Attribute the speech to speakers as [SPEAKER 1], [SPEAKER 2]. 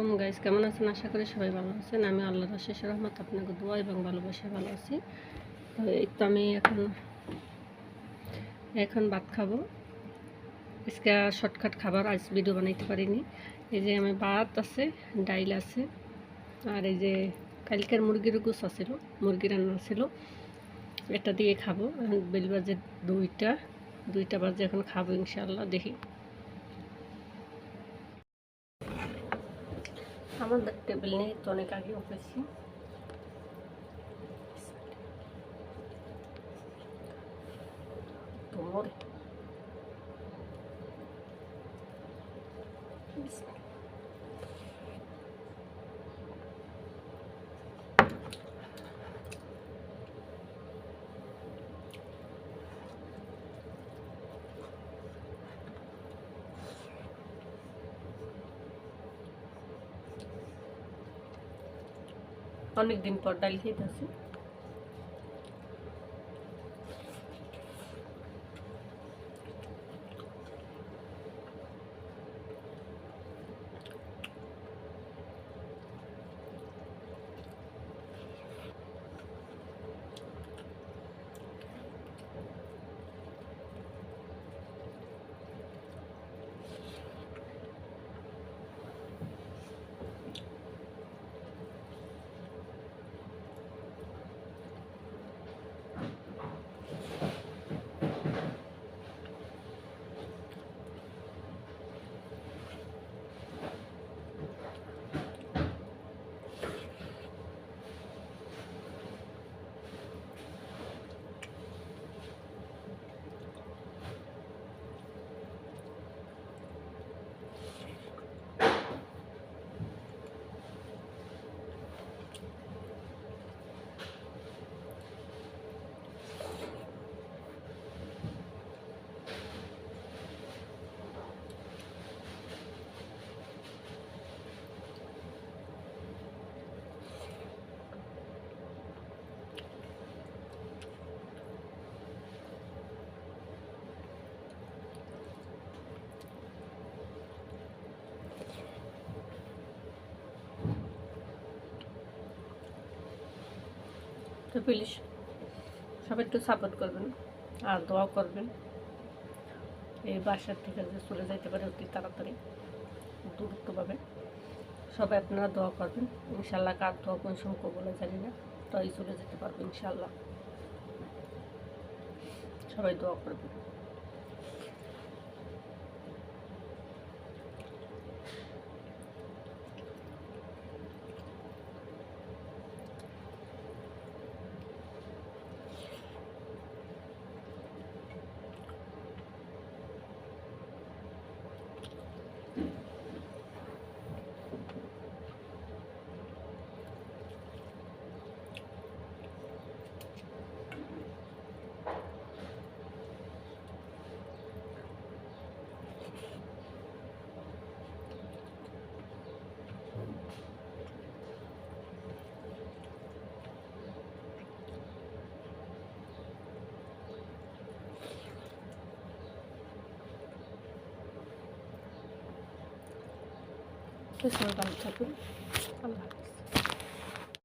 [SPEAKER 1] ওম guys কেমন আছেন? আশা করি সবাই ভালো আছেন। আমি আল্লাহর শেষ রহমত, আপনাকে দোয়া এবং ভালোবাসা ভালো আছি। তো এই তো আমি এখন এখন ভাত খাব। আজকে শর্টকাট খাবার, আজ ভিডিও বানাইতে পারিনি। এই যে আমি ভাত আছে, ডাইল আছে, আর এই যে কালকের মুরগির গুছ আছিল, মুরগি রান্না ছিল। এটা দিয়ে খাব। এখন বেল বাজে দুইটা দুইটা বাজে এখন খাব ইনশাল্লাহ দেখি। আমাদের টেবিল নেই তো অনেক আগে উঠেছি তোমার অনেক দিন পর ডাল খেতেছি তো প্লিজ সবাই একটু সাপোর্ট করবেন, আর দোয়া করবেন। এই বাসার থেকে যে চলে যাইতে পারে অতি তাড়াতাড়ি দূরত্বভাবে সবাই আপনারা দোয়া করবেন। ইনশাল্লাহ কার দোয়া কোন সময় বলে জানি না, তাই চলে যেতে পারব ইনশাল্লাহ। সবাই দোয়া করবেন। ভালো থাকুন আল্লাহ